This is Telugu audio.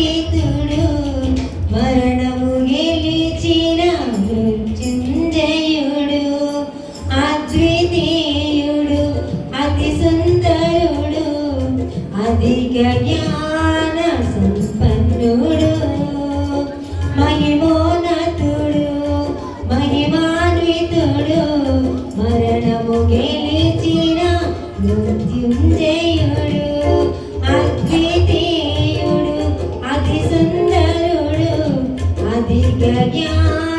మహిమాన్వితుడు మరణము గెలిచిన మృత్యుంజయుడు అద్వితీయుడు అతి సుందరుడు అధిక జ్ఞాన సంపన్నుడు మహిమోన్నతుడు మహిమాన్వితుడు మరణము గెలిచిన మృత్యుంజయుడు అధిక